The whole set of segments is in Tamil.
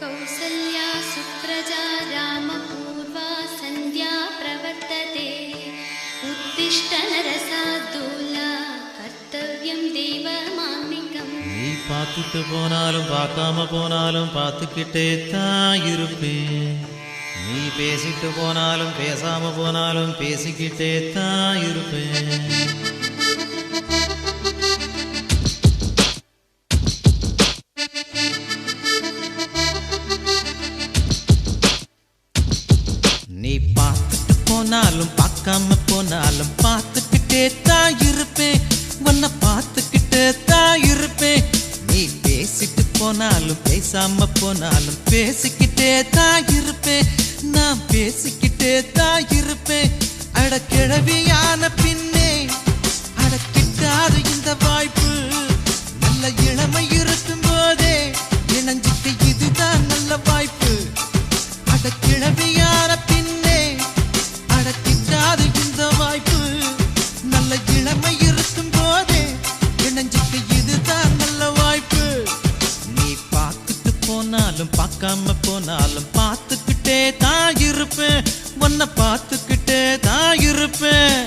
कौसल्या सुप्रजा रामपूर्वा सन्ध्या प्रवर्तते उत्तिष्ठ नरसाद्दूला कर्तव्यं देवमान्निकम् நீ பார்த்துட்டு போனாலும் பார்க்காம போனாலும் பார்த்துக்கிட்டே தான் இருப்பேன் நீ பேசிட்டு போனாலும் பேசாம போனாலும் பேசிக்கிட்டே தான் இருப்பேன் பார்த்துக்கிட்டே தான் இருப்பேன். உன்னை பார்த்துக்கிட்டே தான் இருப்பேன். நீ பேசிட்டு போனாலும் பேசாம போனாலும் பேசிக்கிட்டே தான் இருப்பேன். நான் பேசிக்கிட்டே தான் இருப்பேன். அட கிழவியான பின் பார்த்துக்கிட்டே தான் இருப்பேன். உன்னை பார்த்துக்கிட்டே தான் இருப்பேன்.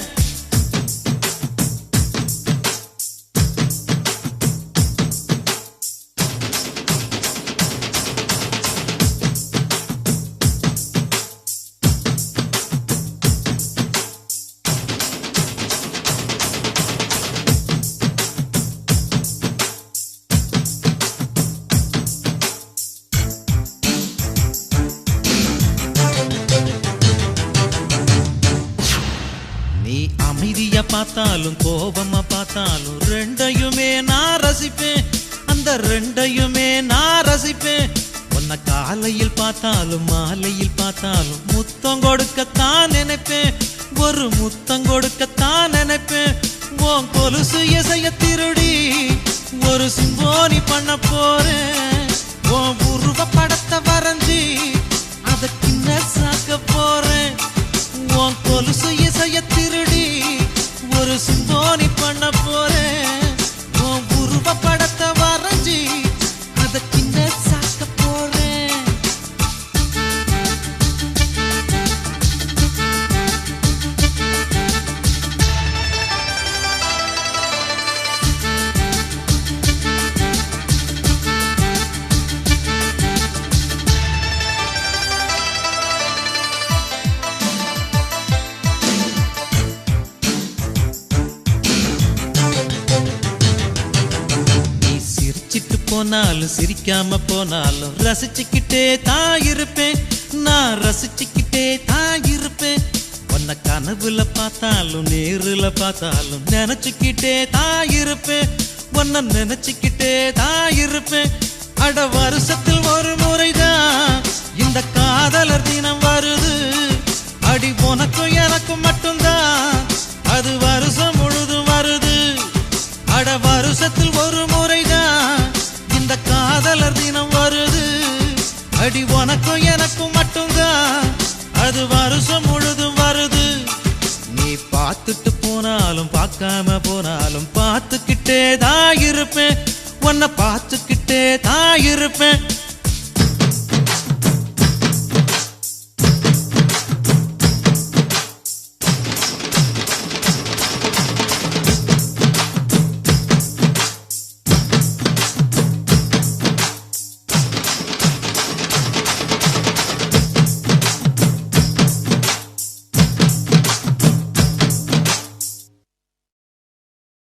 பார்த்தாலும் கோபமா பார்த்தாலும் ரெண்டையுமே நான் ரசிப்பேன். அந்த ரெண்டையுமே நான் ரசிப்பேன். உன்னை காலையில் பார்த்தாலும் மாலையில் பார்த்தாலும் முத்தம் கொடுக்கத்தான் நினைப்பேன். ஒரு முத்தம் கொடுக்கத்தான் நினைப்பேன். உன் கொலுசு இசைய திருடி ஒரு சிம்போனி பண்ண போறேன். உன் உருவ படத்தை வரைஞ்சி அதை கிண்ண சாக்க போறேன். உன் கொலுசு இசைய போனாலும் சிரிக்காம போனாலும் ரசிச்சுக்கிட்டே தான் இருப்பேன். நான் ரசிச்சுக்கிட்டே தான் இருப்பேன். உன்னை கனவுல பார்த்தாலும் நேருல பார்த்தாலும் நினைச்சுக்கிட்டே தான் இருப்பேன். உன்னை நினைச்சுக்கிட்டே தான் இருப்பேன். அட வருஷத்தில் ஒரு முறைதான் இந்த காதலர் தினம் வருது. அடி உனக்கும் எனக்கும் மட்டும்தான். அது வருஷம் முழுதும் வருது. அட வருஷத்தில் ஒரு முறைதான் இந்த காதலர் தினம் வருது. அடி உனக்கும் எனக்கும் மட்டும்தான். அது வருஷம் முழுதும் வருது. நீ பார்த்துட்டு போனாலும் பார்க்காம போனாலும் பார்த்துக்கிட்டே தான் இருப்பேன். உன்னை பார்த்துக்கிட்டே தான் இருப்பேன்.